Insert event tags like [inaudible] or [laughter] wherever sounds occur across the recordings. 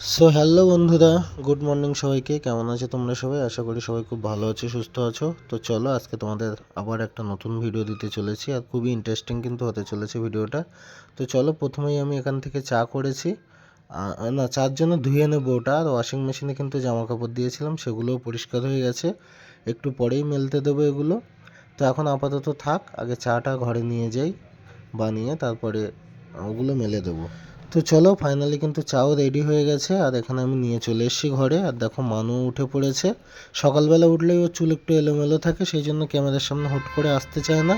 So hello বন্ধুরা good morning সবাইকে, কেমন আছো তোমরা সবাই? আশা করি সবাই খুব ভালো আছো, সুস্থ আছো। তো চলো, আজকে তোমাদের আবার একটা নতুন ভিডিও দিতে চলেছি, আর খুবই ইন্টারেস্টিং কিন্তু হতে চলেছে ভিডিওটা তো চলো, প্রথমেই আমি এখান থেকে চা করেছি। না, চার জন্য ধুয়ে নেব ওটা, আর ওয়াশিং মেশিনে কিন্তু জামা কাপড় দিয়েছিলাম, সেগুলোও পরিষ্কার হয়ে গেছে। একটু পরেই মেলতে দেবো এগুলো। তো এখন আপাতত থাক, আগে চাটা ঘরে নিয়ে যাই, বানিয়ে তারপরে ওগুলো মেলে দেবো। তো চলো ফাইনালি কিন্তু চাও রেডি হয়ে গেছে, আর এখানে আমি নিয়ে চলে এসেছি ঘরে। আর দেখো, মানু উঠে পড়েছে। সকালবেলা উঠলেই ওর চুল একটু এলোমেলো থাকে, সেই জন্য ক্যামেরার সামনে হুট করে আসতে চায় না।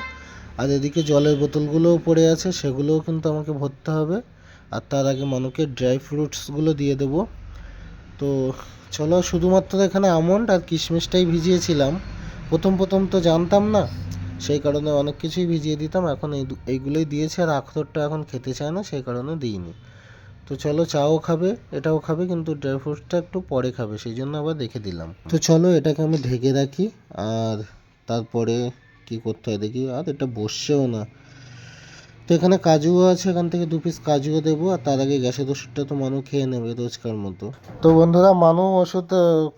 আর এদিকে জলের বোতলগুলোও পড়ে আছে, সেগুলোও কিন্তু আমাকে ভরতে হবে। আর তার আগে মানুকে ড্রাই ফ্রুটসগুলো দিয়ে দেবো। তো চলো, শুধুমাত্র এখানে আমন্ড আর কিশমিশটাই ভিজিয়েছিলাম। প্রথম প্রথম তো জানতাম না সেই কারণে অনেক কিছুই ভিজিয়ে দিতাম, এখন এই এইগুলোই দিয়েছি আর আখরোটটা এখন খেতে চায় না, সেই কারণে দিইনি। তো চলো চাও খাবে, এটাও খাবে, কিন্তু ড্রাই ফ্রুটসটা একটু পরে খাবে, সেই জন্য আবার রেখে দিলাম। তো চলো এটাকে আমি ঢেকে রাখি, আর তারপরে কি করতে হয় দেখি, আর এটা বসছেও না। তো এখানে কাজুও আছে, এখান থেকে দু পিস কাজুও দেবো, আর তার আগে গ্যাসের ওষুধটা তো মানু খেয়ে নেবে রোজকার মতো। তো বন্ধুরা, মানু ওষুধ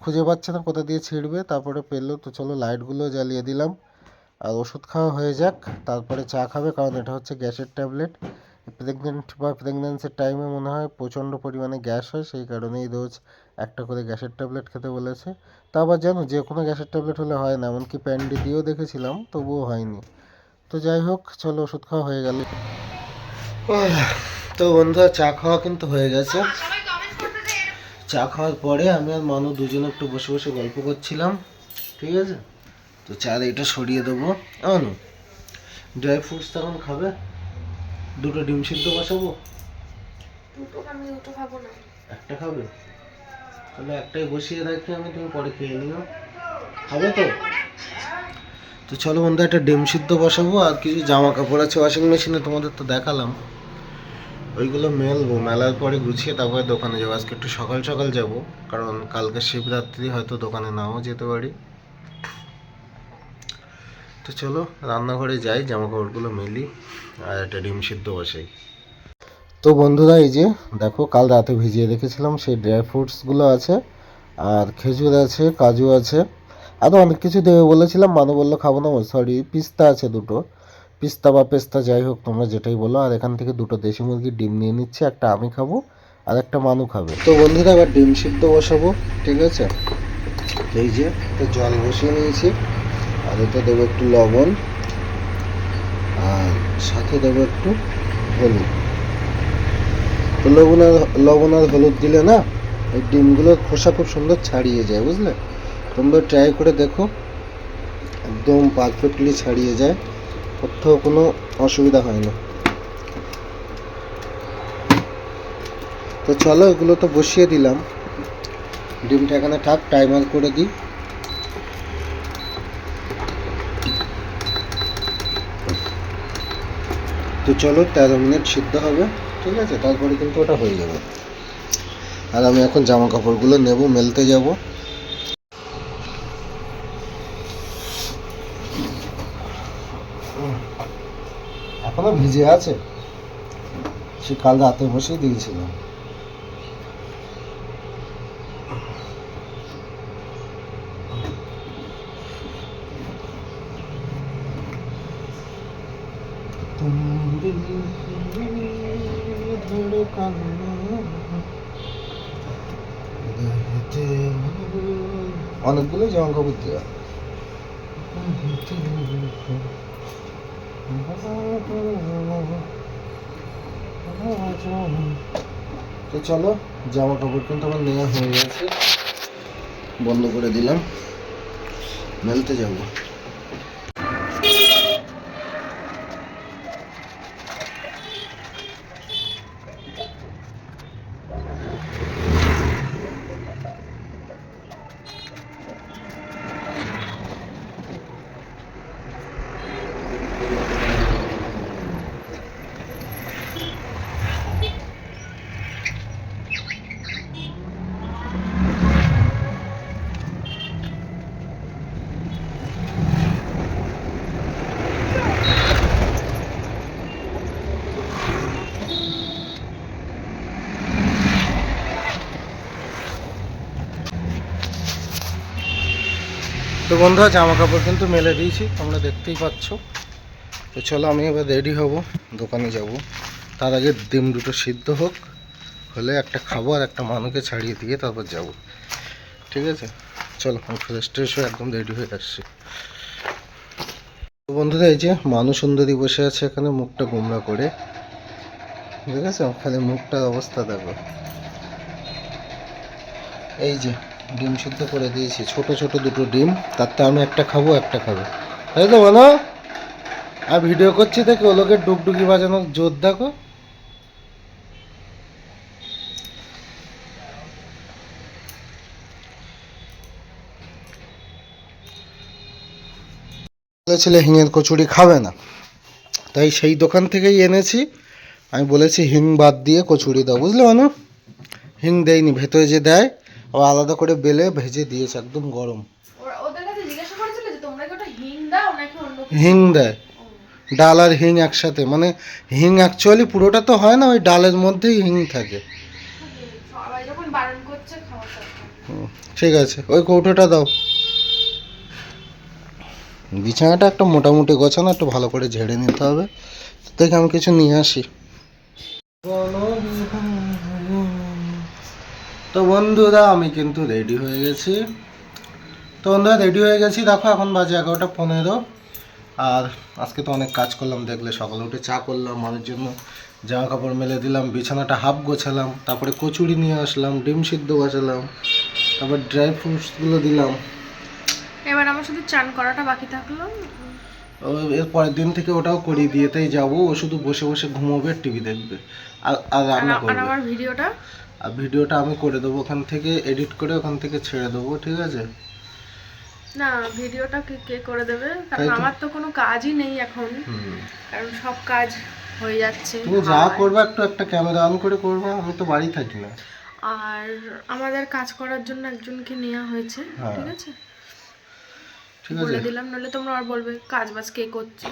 খুঁজে পাচ্ছে না কোথা দিয়ে ছিঁড়বে, তারপরে পেল, তো চলো লাইটগুলো জ্বালিয়ে দিলাম। আর ওষুধ খাওয়া হয়ে যাক, তারপরে চা খাবে, কারণ এটা হচ্ছে গ্যাসের ট্যাবলেট। প্রেগনেন্ট বা প্রেগনেন্সির টাইমে মনে হয় প্রচণ্ড পরিমাণে গ্যাস হয়, সেই কারণেই রোজ একটা করে গ্যাসের ট্যাবলেট খেতে বলেছে। তা আবার জানো, যে কোনো গ্যাসের ট্যাবলেট হলে হয় না, এমনকি প্যান্ডি দিয়েও দেখেছিলাম, তবুও হয়নি। তো যাই হোক, চলো ওষুধ খাওয়া হয়ে গেল। তো বন্ধুরা, চা খাওয়া কিন্তু হয়ে গেছে। চা খাওয়ার পরে আমি আর মানু দুজনে একটু বসে বসে গল্প করছিলাম, ঠিক আছে? তো চার এটা সরিয়ে দেবো। আনো ড্রাই ফ্রুটস তখন খাবে। দুটো ডিম সিদ্ধ বসাবো। দুটো আমি দুটো খাব না। একটা খাবে? তাহলে একটাই বসিয়ে রাখি আমি তুমি পরে খেয়ে নিও। খাবে তো? তো চলো বন্ধু একটা ডিম সিদ্ধ বসাবো আর কিছু জামা কাপড় আছে ওয়াশিং মেশিনে তোমাদের তো দেখালাম। ওইগুলো মেলবো। মেলার পরে গুছিয়ে তারপরে দোকানে যাব। আজকে একটু সকাল সকাল যাব কারণ কালকে শিবরাত্রি হয়তো দোকানে নাও যেতে পারি। তো চলো রান্নাঘরে যাই জামা কাপড়গুলো মেলি আর একটা ডিম সিদ্ধ বসাই। তো বন্ধুরা, এই যে দেখো, কাল রাতে ভিজিয়ে রেখেছিলাম সেই ড্রাই ফ্রুটসগুলো আছে, আর খেজুর আছে, কাজু আছে আরও অনেক কিছু দেবে বলেছিলাম, মানু বলল খাব না সরি পিস্তা আছে দুটো। পিস্তা বা পেস্তা যাই হোক, তোমরা যেটাই বলো, আর এখান থেকে দুটো দেশি মুরগির ডিম নিয়ে নিচ্ছি, একটা আমি খাব, আর একটা মানু খাবে। তো বন্ধুরা, এবার ডিম সিদ্ধ বসাবো, ঠিক আছে? এই যে জল বসিয়ে নিয়েছি। আর দেবো একটু লবণ, আর সাথে দেবো একটু হলুদ। তো লবণ আর লবণ আর হলুদ দিলে না, এই ডিমগুলোর খোসা খুব সুন্দর ছাড়িয়ে যায়, বুঝলে? তোমরা ট্রাই করে দেখো, একদম পারফেক্টলি ছাড়িয়ে যায়, কোথাও কোনো অসুবিধা হয় না। তো চলো এগুলো তো বসিয়ে দিলাম। ডিমটা এখানে থাক টাইমার করে দিই। তো চলো, তেরো মিনিট সিদ্ধ হবে, ঠিক আছে? তারপরে কিন্তু ওটা হয়ে যাবে। আর আমি এখন জামা কাপড়গুলো নেব, মেলতে যাব। এখনও ভিজে আছে। সে কাল রাতে বসেই দিয়েছিলাম। অনেকগুলো জামা কাপড় দেওয়া তো চলো, জামা কাপড় কিন্তু আমার নেওয়া হয়ে গেছে। বন্ধ করে দিলাম। মেলতে যাব। বন্ধুরা জামা কাপড় কিন্তু মেলে দিয়েছি, তোমরা দেখতেই পাচ্ছ। তো চলো আমি এবার রেডি হব, দোকানে যাব। তার আগে ডিম দুটো সিদ্ধ হোক, হলে একটা খাব আর একটা মানুষকে ছাড়িয়ে দিয়ে তারপর যাব। ঠিক আছে? চলো, আমি ফ্রেশ ট্রেশ হয়ে একদম রেডি হয়ে আসছি। তো বন্ধুরা, এই যে মানু সুন্দরী বসে আছে এখানে, মুখটা গোমরা করে। ঠিক আছে? খালি মুখটার অবস্থা দেখো। এই যে ডিম সিদ্ধ করে দিয়েছি, ছোট ছোট দুটো ডিম তাতে আমি একটা খাব একটা খাব। তাই তো বলো আর ভিডিও করছি দেখে ও লোকের ডুগডুগি বাজানোর জোর দেখো। বলেছিলে হিঙের কচুরি খাবে না। তাই সেই দোকান থেকেই এনেছি। আমি বলেছি, হিং বাদ দিয়ে কচুরি দাও। বুঝলে মানু? হিং দেয়নি, ভেতরে যে দেয় আবার আলাদা করে বেলে ভেজে দিয়েছে একদম গরম। হিং দেয়। ডাল আর হিং একসাথে মানে হিং অ্যাকচুয়ালি পুরোটা তো হয় না ওই ডালের মধ্যেই হিং থাকে। ঠিক আছে ওই কৌটোটা দাও। বিছানাটা একটা মোটামুটি গোছানো একটু ভালো করে ঝেড়ে নিতে হবে। দেখে আমি কিছু নিয়ে আসি। তো বন্ধুরা আমি কিন্তু রেডি হয়ে গেছি। তো বন্ধুরা রেডি হয়ে গেছি। দেখো এখন বাজে এগারোটা পনেরো। আর আজকে তো অনেক কাজ করলাম দেখলে সকালে উঠে চা করলাম মায়ের জন্য জামা কাপড় মেলে দিলাম বিছানাটা হাফ গোছালাম তারপরে কচুরি নিয়ে আসলাম ডিম সিদ্ধ গোছালাম তারপর ড্রাই ফ্রুটসগুলো দিলাম। এবার আমার শুধু চান করাটা বাকি থাকল। এর পরের দিন থেকে ওটাও করিয়ে দিয়ে তাই যাব। ও শুধু বসে বসে ঘুমোবে টিভি দেখবে। আর রান্না আর- আর আমার ভিডিওটা আর ভিডিওটা আমি করে দেবো ওখান থেকে এডিট করে ওখান থেকে ছেড়ে দেবো ঠিক আছে? না ভিডিওটা কে কে করে দেবে? কারণ আমার তো কোনো কাজই নেই এখন। কারণ সব কাজ হয়ে যাচ্ছে। তুমি যা করবে একটু একটা ক্যামেরা অন করে করবে আমি তো বাড়ি থাকি না। আর আমাদের কাজ করার জন্য একজনকে নেওয়া হয়েছে হ্যাঁ। ঠিক আছে? বলে দিলাম নাহলে তোমরা আর বলবে কাজ বাজ কে করছে।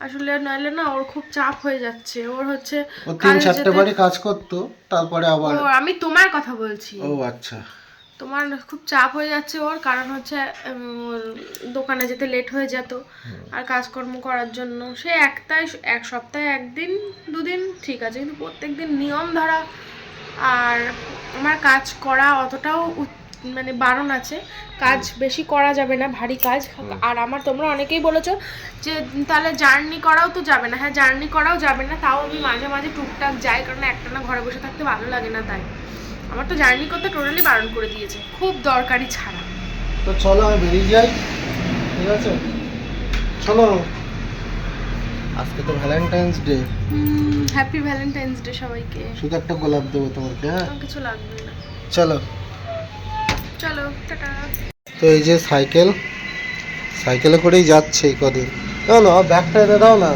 আসলে নাহলে না ওর খুব চাপ হয়ে যাচ্ছে ওর হচ্ছে ও তিন চারটে যেতে- কাজ করতো তারপরে আবার ও আমি তোমার কথা বলছি। ও আচ্ছা। তোমার খুব চাপ হয়ে যাচ্ছে ওর কারণ হচ্ছে দোকানে যেতে লেট হয়ে যেত। আর কাজকর্ম করার জন্য সে একটাই এক সপ্তাহে একদিন দুদিন ঠিক আছে কিন্তু প্রত্যেকদিন নিয়ম ধরা আর আমার কাজ করা অতটাও মানে বারণ আছে কাজ বেশি করা যাবে না ভারী কাজ। আর আমার তোমরা অনেকেই বলেছ যে তাহলে জার্নি করাও তো যাবে না। হ্যাঁ জার্নি করাও যাবে না তাও আমি মাঝে মাঝে টুকটাক যাই কারণ একটানা ঘরে বসে থাকতে ভালো লাগে না তাই। আমার তো জার্নি করতে টোটালি বারণ করে দিয়েছে খুব দরকারি ছাড়া। তো চলো আমি বেরিয়ে যাই ঠিক আছে? চলো। আজকে তো Valentine's day happy Valentine's day সবাইকে। শুধু একটা গোলাপ দেবো তোমাকে হ্যাঁ? কিছু লাগবে না। চলো। চলো তো এই যে সাইকেল সাইকেলে করেই যাচ্ছে এই কদিন। দাও না ব্যাগটা এনে দাও না।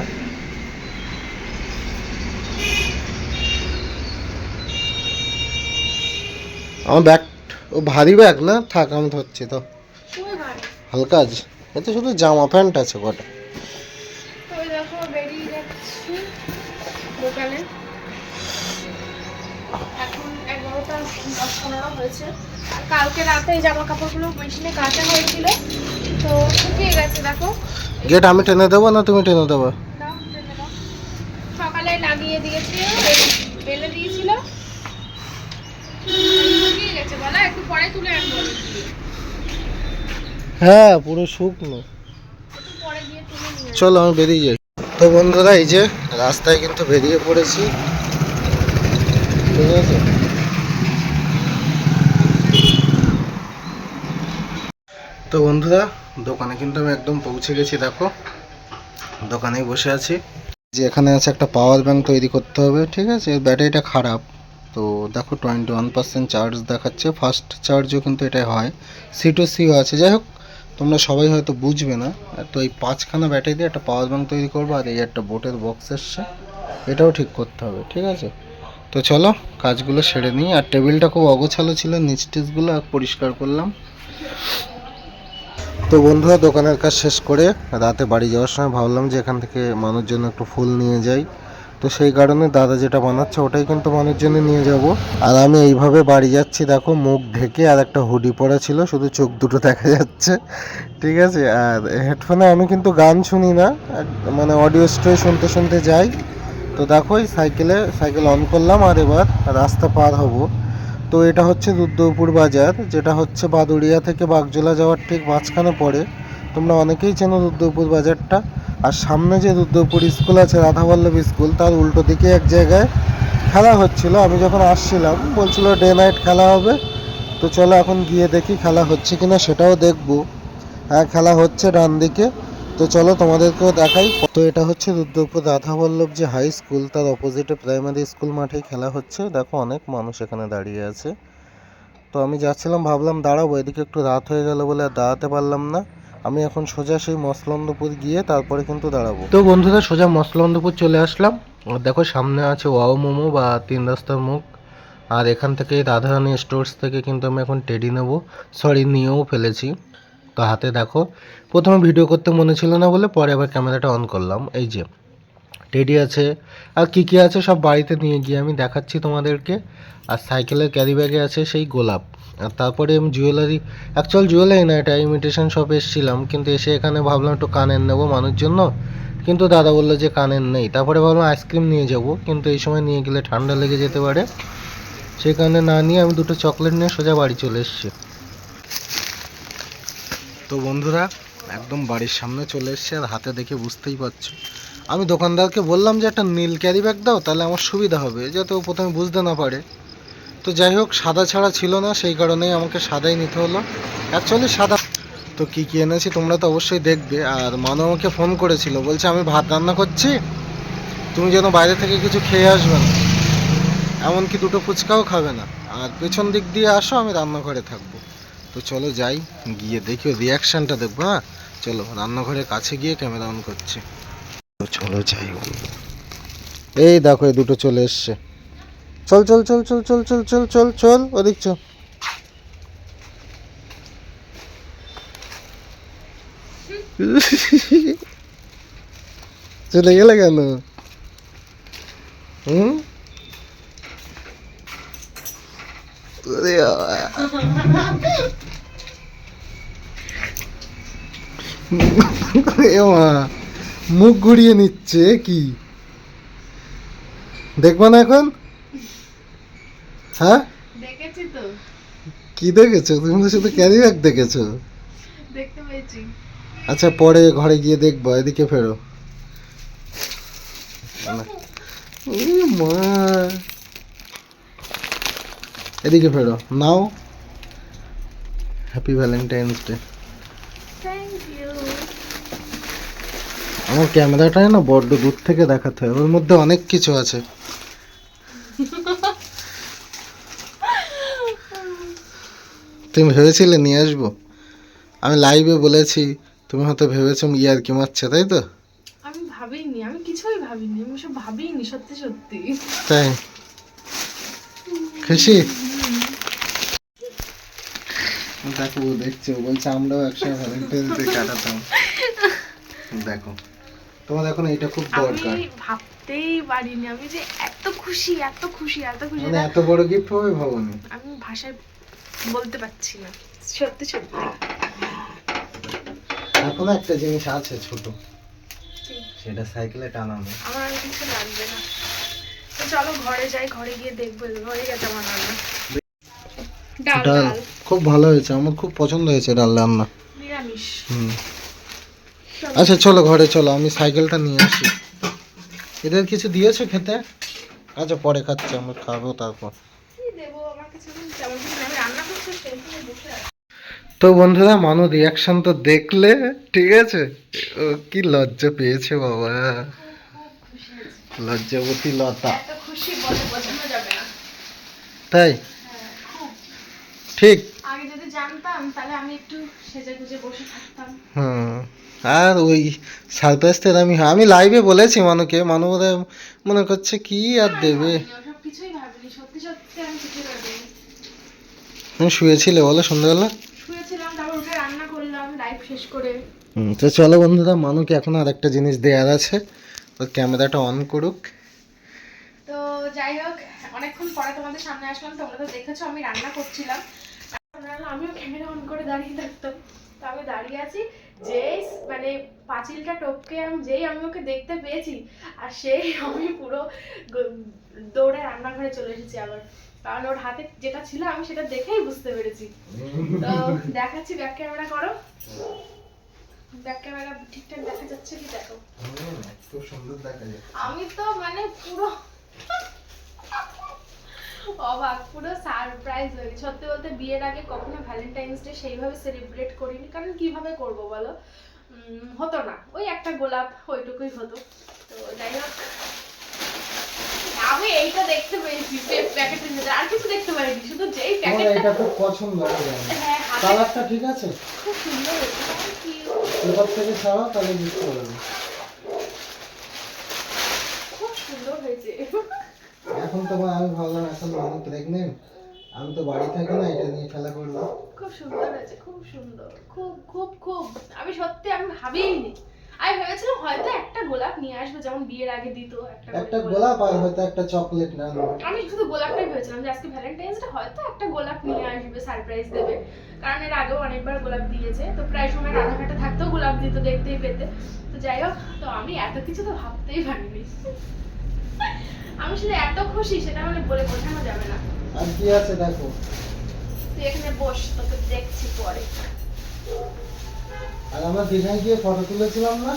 আমার ব্যাগ ও ভারী ব্যাগ না? থাক আমি ধরছি তো হালকা আছে। এতে শুধু জামা প্যান্ট আছে কটা। দোকানে। দশ পনেরো হয়েছে। আর কালকে রাতে এই জামা কাপড়গুলো মেশিনে কাচা হয়েছিল। তো শুকিয়ে গেছে দেখো। গেট আমি টেনে দেবো না তুমি টেনে দেবো। সকালে লাগিয়ে দিয়েছি বেলে দিয়েছিল। শুকিয়ে গেছে বলা একটু পরে তুলে আনব। হ্যাঁ পুরো শুকনো। চলো আমি বেরিয়ে যাই। তো বন্ধুরা এই যে রাস্তায় কিন্তু বেরিয়ে পড়েছি। ঠিক আছে? তো বন্ধুরা, দোকানে কিন্তু আমি একদম পৌঁছে গেছি, দেখো। দোকানেই বসে আছি। যে এখানে আছে একটা পাওয়ার ব্যাংক তৈরি করতে হবে, ঠিক আছে? ব্যাটারিটা খারাপ। তো দেখো টোয়েন্টি ওয়ান পার্সেন্ট চার্জ দেখাচ্ছে। ফার্স্ট চার্জও কিন্তু এটাই হয়। সি টু সিও আছে। যাই হোক, তোমরা সবাই হয়তো বুঝবে না। তো এই পাঁচখানা ব্যাটারি দিয়ে একটা পাওয়ার ব্যাংক তৈরি করব, আর এই একটা বোটের বক্স এসছে। এটাও ঠিক করতে হবে, ঠিক আছে? তো চলো, কাজগুলো সেরে নিই। আর টেবিলটা খুব অগোছালো ছিল, নিচ টিচগুলো পরিষ্কার করলাম। তো বন্ধুরা, দোকানের কাজ শেষ করে রাতে বাড়ি যাওয়ার সময় ভাবলাম যে এখান থেকে মানুষ জন্য একটু ফুল নিয়ে যাই। তো সেই কারণে দাদা যেটা বানাচ্ছে ওটাই কিন্তু মানুষের জন্য নিয়ে যাব। আর আমি এইভাবে বাড়ি যাচ্ছি, দেখো মুখ ঢেকে আর একটা হুডি পরা ছিল, শুধু চোখ দুটো দেখা যাচ্ছে। ঠিক আছে? আর হেডফোনে আমি কিন্তু গান শুনি না মানে অডিও স্ট্রে শুনতে শুনতে যাই। তো দেখো সাইকেলে সাইকেল অন করলাম আর এবার রাস্তা পার হব। তো এটা হচ্ছে রুদ্রপুর বাজার, যেটা হচ্ছে বাদুড়িয়া থেকে বাগজোলা যাওয়ার ঠিক মাঝখানে পড়ে। তোমরা অনেকেই চেনো রুদ্রপুর বাজারটা। আর সামনে যে রুদ্রপুর স্কুল আছে, রাধাবল্লভ স্কুল, তার উল্টো দিকে এক জায়গায় খেলা হচ্ছিল। আমি যখন আসছিলাম, বলছিল ডে নাইট খেলা হবে। তো চলো এখন গিয়ে দেখি খেলা হচ্ছে কিনা, সেটাও দেখব। হ্যাঁ খেলা হচ্ছে ডান দিকে তো চলো তোমাদেরকেও দেখাই। তো এটা হচ্ছে রুদ্রপুর রাধাবল্লভ যে হাই স্কুল, তার অপোজিটে প্রাইমারি স্কুল মাঠে খেলা হচ্ছে। দেখো অনেক মানুষ এখানে দাঁড়িয়ে আছে। তো আমি যাচ্ছিলাম, ভাবলাম দাঁড়াবো, এদিকে একটু রাত হয়ে গেল বলে আর দাঁড়াতে পারলাম না। আমি এখন সোজা সেই মসলন্দপুর গিয়ে তারপরে কিন্তু দাঁড়াবো। তো বন্ধুরা, সোজা মসলন্দপুর চলে আসলাম। দেখো সামনে আছে ওয়াও মোমো বা তিন রাস্তার মুখ। আর এখান থেকে রাধারানী স্টোর্স থেকে কিন্তু আমি এখন টেডি নেব। সরি নিয়েও ফেলেছি। তো হাতে দেখো। প্রথমে ভিডিও করতে মনে ছিল না বলে পরে আবার ক্যামেরাটা অন করলাম। এই যে টেডি আছে। আর কি কি আছে সব বাড়িতে নিয়ে গিয়ে আমি দেখাচ্ছি তোমাদেরকে। আর সাইকেলের ক্যারি ব্যাগে আছে সেই গোলাপ। আর তারপরে আমি জুয়েলারি অ্যাকচুয়াল জুয়েলারি না, এটা ইমিটেশন শপে এসেছিলাম। কিন্তু এসে এখানে ভাবলাম একটু কানের নেব মানুষের জন্য কিন্তু দাদা বলল যে কানের নেই। তারপরে ভাবলাম আইসক্রিম নিয়ে যাব। কিন্তু এই সময় নিয়ে গেলে ঠান্ডা লেগে যেতে পারে। সেই কারণে না নিয়ে আমি দুটো চকলেট নিয়ে সোজা বাড়ি চলে এসেছি। তো বন্ধুরা, একদম বাড়ির সামনে চলে এসছে আর হাতে দেখে বুঝতেই পারছ। আমি দোকানদারকে বললাম যে, একটা নীল ক্যারি ব্যাগ দাও, তাহলে আমার সুবিধা হবে, যাতে ও প্রথমে বুঝতে না পারে। তো যাই হোক, সাদা ছাড়া ছিল না, সেই কারণেই আমাকে সাদাই নিতে হলো। অ্যাকচুয়ালি সাদা তো কী কী এনেছি তোমরা তো অবশ্যই দেখবে। আর মানু আমাকে ফোন করেছিল, বলছে, আমি ভাত রান্না করছি, তুমি যেন বাইরে থেকে কিছু খেয়ে আসবে না। এমনকি দুটো ফুচকাও খাবে না। আর পেছন দিক দিয়ে আসো, আমি রান্নাঘরে থাকব। তো চলো যাই, গিয়ে দেখি রিয়াকশানটা দেখব হ্যাঁ? চলো, রান্নাঘরের কাছে গিয়ে ক্যামেরা অন করছি। তো চলো যাই। এই দেখো, এই দুটো চলে এসছে। চল চল চল চল চল চল চল চল চল, ওদিক চল। চলে গেলে কেন? হুম? ওরে মা, মুখ ঘুরিয়ে নিচ্ছে কি দেখবা না এখন? হ্যাঁ? দেখেছি তো। কি দেখেছ? তুমি তো শুধু ক্যারি ব্যাগ দেখেছ। দেখতে পেয়েছি। আচ্ছা পরে ঘরে গিয়ে দেখব এদিকে ফেরো। [laughs] মা। এদিকে ফেরো। নাও। হ্যাপি ভ্যালেন্টাইন্স ডে আমার ক্যামেরাটায় না বড্ড দূর থেকে দেখাতে হয় ওর মধ্যে অনেক কিছু আছে। তুমি ভেবেছিলে নিয়ে আসব? আমি লাইভে বলেছি তুমি হয়তো ভেবেছো ইয়ার কি মারছে তাই তো? আমি ভাবিনি আমি কিছুই ভাবিনি আমি সব ভাবিনি সত্যি সত্যি। তাই? খুশি? দেখো ও দেখছে। ও বলছে আমরাও একসঙ্গে ভ্যালেন্টাইন্স ডে কাটাতাম। দেখো। তোমার এখন এইটা খুব দরকার। আমি ভাবতেই পারিনি আমি যে এত খুশি এত খুশি এত খুশি। মানে এত বড় গিফট হবে ভাবনি? আমি ভাষায় বলতে পারছি না। সত্যি সত্যি। এখনও একটা জিনিস আছে ছোট। সেটা সাইকেলে টানানো। আমার আর কিছু লাগবে না। তো চলো ঘরে যাই ঘরে গিয়ে দেখব। ঘরে গেছে আমার রান্না। ডাল। ডাল। খুব ভালো হয়েছে আমার খুব পছন্দ হয়েছে ডাল রান্না। নিরামিষ। হুম। আচ্ছা চলো ঘরে চলো আমি সাইকেলটা নিয়ে আসি। এদের কিছু দিয়েছ খেতে? আচ্ছা পরে খাচ্ছি আমরা খাব তারপর। তো বন্ধুরা মানু রিয়াকশন তো দেখলে ঠিক আছে? ও কি লজ্জা পেয়েছে বাবা। লজ্জাবতী লতা। তাই? হ্যাঁ, ঠিক। জানতাম তাহলে আমি একটু সেজে গুজে বসে থাকতাম। হুম। আর ওই সারপ্রাইজটা আমি আমি লাইভে বলেছি মানুকে মানু মনে করছে কি আর দেবে। ওসব কিছুই ভাবিনি সত্যি সত্যি আমি কিছুই ভাবিনি। তুমি শুয়েছিলে বলো সন্ধ্যাবেলা? শুয়েছিলাম তারপর উঠে রান্না করলাম লাইভ শেষ করে। হুম তো চলো বন্ধুরা মানুকে এখন আর একটা জিনিস দেওয়ার আছে। ওর ক্যামেরাটা অন করুক। তো যাই হোক অনেকক্ষণ পরে তোমাদের সামনে আসলাম তোমরা তো দেখেছ আমি রান্না করছিলাম। আমিও ক্যামেরা অন করে দাঁড়িয়ে থাকতাম। তো আমি দাঁড়িয়ে আছি যেই মানে পাঁচিলটা টপকে আমি যেই আমি ওকে দেখতে পেয়েছি আর সেই আমি পুরো দৌড়ে রান্নাঘরে চলে এসেছি আবার। কারণ ওর হাতে যেটা ছিল আমি সেটা দেখেই বুঝতে পেরেছি। তো দেখাচ্ছি ব্যাক ক্যামেরা করো। ব্যাক ক্যামেরা ঠিকঠাক দেখা যাচ্ছে কি দেখো? খুব সুন্দর দেখা যায় আমি তো মানে পুরো অবাক পুরো সারপ্রাইজ হয়ে গেছে। সত্যি বলতে বিয়ের আগে কখনো ভ্যালেন্টাইন্স ডে সেইভাবে সেলিব্রেট করিনি। কারণ কীভাবে করব বলো? হতো না। ওই একটা গোলাপ ওইটুকুই হতো। তো যাই হোক। আমি এইটা দেখতে পেয়েছি প্যাকেটের মধ্যে আর কিছু দেখতে পাইনি শুধু যেই প্যাকেটটা এটা খুব পছন্দ জানি। হ্যাঁ কালারটা ঠিক আছে? খুব সুন্দর হয়েছে Thank you. এবার থেকে ছাড়া তাহলে বুঝতে পারবে খুব সুন্দর হয়েছে এখন তো আমি ভাবলাম এখন আমি প্রেগনেন্ট আমি তো বাড়ি থাকি না এটা নিয়ে খেলা করলাম। খুব সুন্দর হয়েছে খুব সুন্দর। খুব খুব খুব। আমি সত্যি আমি ভাবিনি আমি ভেবেছিলাম হয়তো একটা গোলাপ নিয়ে আসবে যেমন বিয়ের আগে দিত একটা একটা গোলাপ। আর হয়তো একটা চকলেট না আমি শুধু গোলাপটাই ভেবেছিলাম যে আজকে ভ্যালেন্টাইন্স ডে হয়তো একটা গোলাপ নিয়ে আসবে সারপ্রাইজ দেবে। কারণ এর আগেও অনেকবার গোলাপ দিয়েছে তো প্রায় সময় রান্নাঘাটে থাকতেও গোলাপ দিত দেখতেই পেতে। তো যাই হোক তো আমি এত কিছু তো ভাবতেই পারিনি। আমি শুধু এত খুশি সেটা মানে বলে বোঝানো যাবে না। আর কি আছে দেখো? তুই এখানে বস তোকে দেখছি পরে। আর আমরা দীঘায় গিয়ে ফটো তুলেছিলাম না?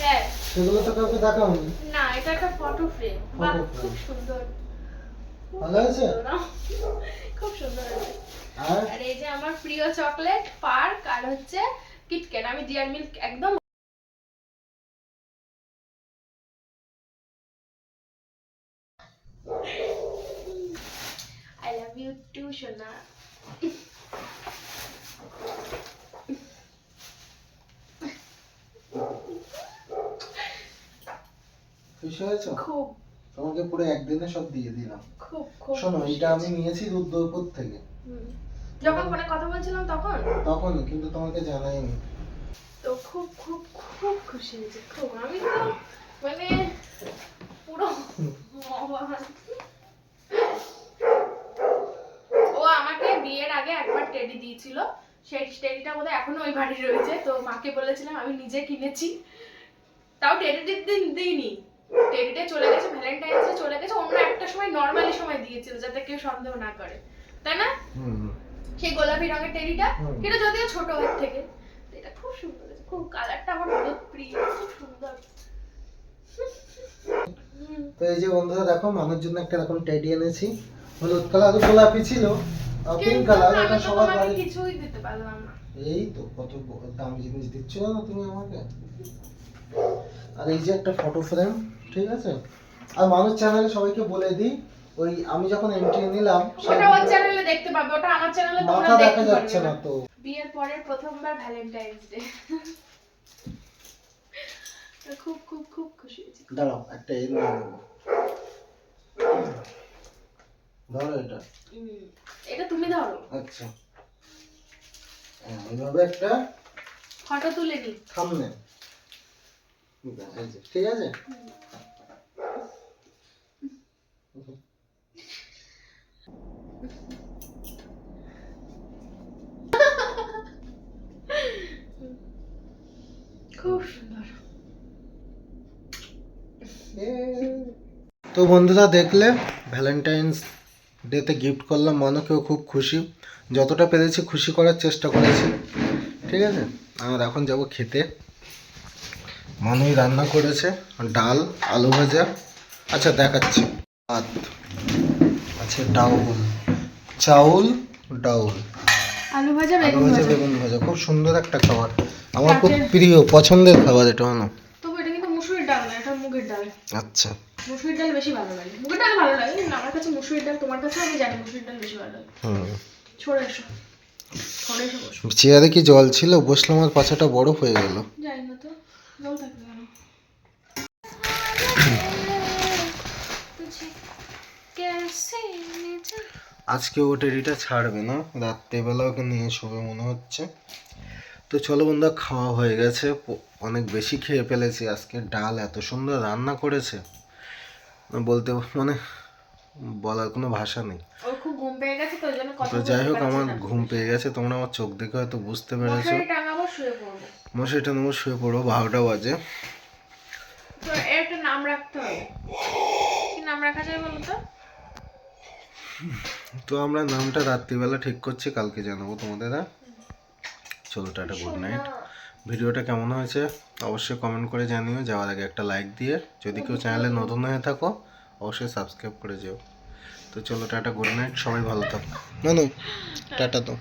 হ্যাঁ। সেগুলো তো কাউকে দেখাওনি? না এটা একটা ফটো ফ্রেম বাহ খুব সুন্দর। ভালো না? খুব সুন্দর। আর? আর এই যে আমার প্রিয় চকলেট পার্ক আর হচ্ছে কিটক্যাট আমি ডিয়ার মিল্ক একদম সোনা খুশি হয়েছো? খুব। তোমাকে পুরো একদিনে সব দিয়ে দিলাম। খুব খুব শোনো এটা আমি। নিয়েছি রুদ্রপুর থেকে। যখন ফোনে কথা বলছিলাম তখন? তখনই কিন্তু তোমাকে জানাইনি। তো খুব খুব খুব খুশি হয়েছে খুব। আমি তো মানে পুরো [laughs] অবাক। ও আমাকে বিয়ের আগে একবার দিয়েছিল সেই টেডিটা বোধহয় এখনও ওই বাড়ি রয়েছে। তো মাকে বলেছিলাম আমি নিজে কিনেছি। তাও টেডিটির দিন দিইনি। টেডিটা চলে গেছে ভ্যালেন্টাইন্স চলে গেছে অন্য একটা সময় নর্মালি সময় দিয়েছিল যাতে কেউ সন্দেহ না করে। তাই না? হুম সেই গোলাপি রঙের টেডিটা। সেটা যদিও ছোট ওর থেকে। এটা খুব সুন্দর খুব কালারটা আমার অনেক প্রিয় খুব সুন্দর। তো এই যে বন্ধুরা দেখো মানুষ জন্য একটা এরকম টেডি এনেছি। হলুদ কালার গোলাপি ছিল। পিঙ্ক কালার এটা সবার বাড়ি কিছুই দিতে পারলাম না। এই তো কত দামি জিনিস দিচ্ছ না তুমি আমাকে? আর এই যে একটা ফটো ফ্রেম ঠিক আছে? আর মানুষ চ্যানেলে সবাইকে বলে দিই ওই আমি যখন এন্ট্রি নিলাম ওটা ওর চ্যানেলে দেখতে পাবে ওটা আমার চ্যানেলে তোমরা মাথা দেখা যাচ্ছে না তো। বিয়ের পরের প্রথমবার ভ্যালেন্টাইন্স ডে খুব খুব খুব খুশি হয়েছি। দাঁড়াও একটা নেব। ধরো এটা। এটা তুমি ধরো। আচ্ছা। হ্যাঁ, এইভাবে একটা ফটো তুলে নি সামনে ঠিক আছে? খুব সুন্দর। তো বন্ধুরা দেখলে ভ্যালেন্টাইন্স ডেতে গিফট করলাম মনকেও খুব খুশি। যতটা পেরেছি খুশি করার চেষ্টা করেছি। ঠিক আছে? আর এখন যাব খেতে। মানুই রান্না করেছে ডাল আলু ভাজা। আচ্ছা দেখাচ্ছি। ভাত। আছে ডাউল। চাউল ডাউল। আলু ভাজা বেগুন ভাজা বেগুন ভাজা। খুব সুন্দর একটা খাবার। আমার খুব প্রিয় পছন্দের খাবার এটা না তবু এটা কিন্তু মুসুরির ডাল না এটা মুগের ডাল। আচ্ছা। মুসুরির ডাল বেশি ভালো লাগে। মুগের ডাল ভালো লাগে কিন্তু আমার কাছে মুসুরির ডাল তোমার কাছে আমি জানি মুসুরির ডাল বেশি ভালো লাগে। হুম। ছড়ে এসো। চেয়ারে কি জল ছিল? বসলাম আর পাছাটা বরফ হয়ে গেল। আজকে ও টেরিটা ছাড়বে না রাত্রেবেলা ওকে নিয়ে শোবে মনে হচ্ছে। তো চলো বন্ধুরা খাওয়া হয়ে গেছে। অনেক বেশি খেয়ে ফেলেছি। আজকে ডাল এত সুন্দর রান্না করেছে। বলতে মানে বলার কোনো ভাষা নেই। তো যাই হোক আমার ঘুম পেয়ে গেছে। তোমরা আমার চোখ দেখে হয়তো বুঝতে পেরেছ। মশারি টাঙাবো শুয়ে পড়ব। শুয়ে বারোটা বাজে। তো একটা নাম রাখতে হবে। কি নাম রাখা যায় বলো তো? তো আমরা নামটা রাত্রিবেলা ঠিক করছি কালকে জানাব তোমাদের হ্যাঁ? চলো টাটা গুড নাইট ভিডিওটা কেমন হয়েছে? অবশ্যই কমেন্ট করে জানিও। যাওয়ার আগে একটা লাইক দিয়ে যদি কেউ চ্যানেলে নতুন হয়ে থাকো অবশ্যই সাবস্ক্রাইব করে যেও। তো চলো টাটা গুড নাইট সবাই ভালো থাকো। না টাটা তো।